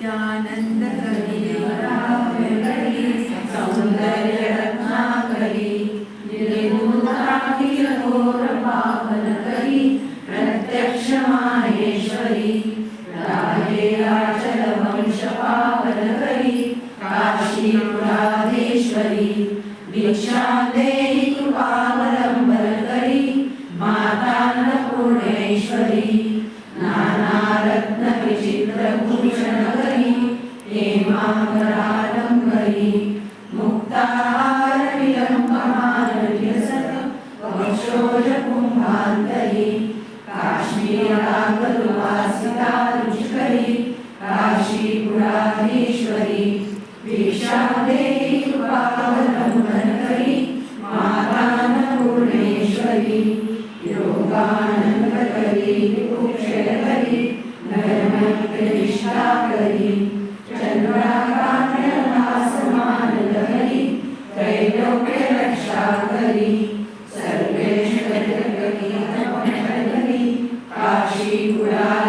नित्यानंद करी सौंदर्य रत्ना करी निर्गुणाखिल घोर पावन करी प्रत्यक्ष माहेश्वरी राहे आचल वंश पावन करी काशी पुराधेश्वरी दीक्षा देहि कृपावलंबन करी माता अन्नपूर्णेश्वरी नाना रत्न विचित्र भूषण करी हेमांबरालंबरी मुक्ताहार विलंबमान वक्षोज कुंभांतरी काश्मीरागरुवासिता रुचिकरी काशीपुराधीश्वरी भिक्षा देहि कृपावलंबन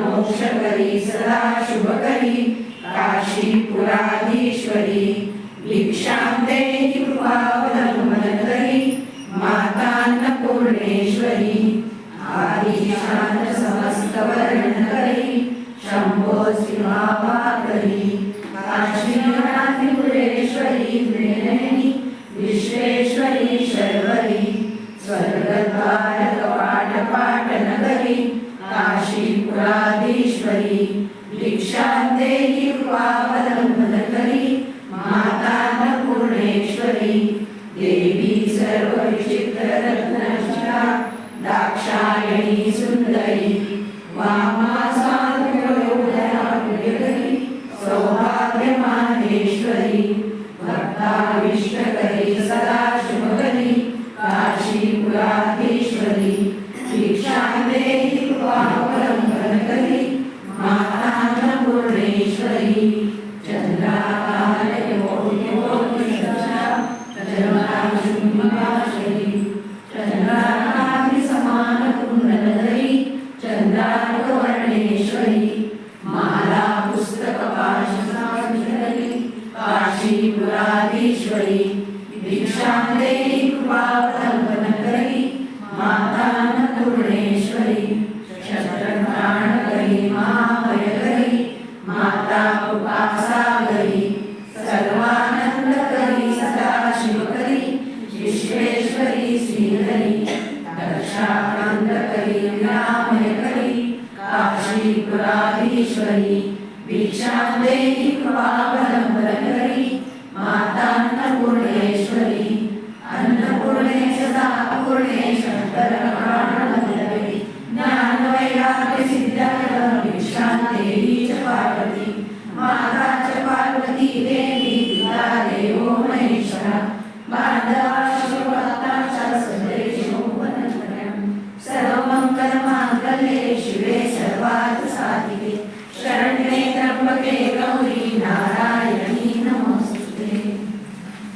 मोक्ष करी सदा शुभ करी काशीपुराधीश्वरी भिक्षां देहि कृपावलंबन करी मातान्नपूर्णेश्वरी आदिशान समस्त वर्णन करी शंभो शिवावा करी काश्मीरात्रिपुरेश्वरी त्रिनयनी विश्वेश्वरी शर्वरी स्वर्गद्वार कपाट पाटन दाक्षायणी सुंदरी वामा साधुयोगरी सौभाग्य माहेश्वरी भक्ताविष्टकरी काशीपुराधीश्वरी दीक्षां देहि कृपाकल्पनकरी करी मातान्नपूर्णेश्वरी शस्त्रघ्राण महाभयकरी माता उपासागरी सर्वानंद करी सदा शिव विश्वेश्वरी श्रीहरी दक्षानन्दकरी करी रामय करी काशीपुराधीश्वरी भिक्षा देहि कृपावलंबन माता अन्नपूर्णेश्वरी अन्नपूर्णे सदा पूर्णे शंकर प्राणवल्लवी ज्ञानवैराग्य सिद्धाय पार्वती माता देवी पिता देवो महेश्वरा बांधवा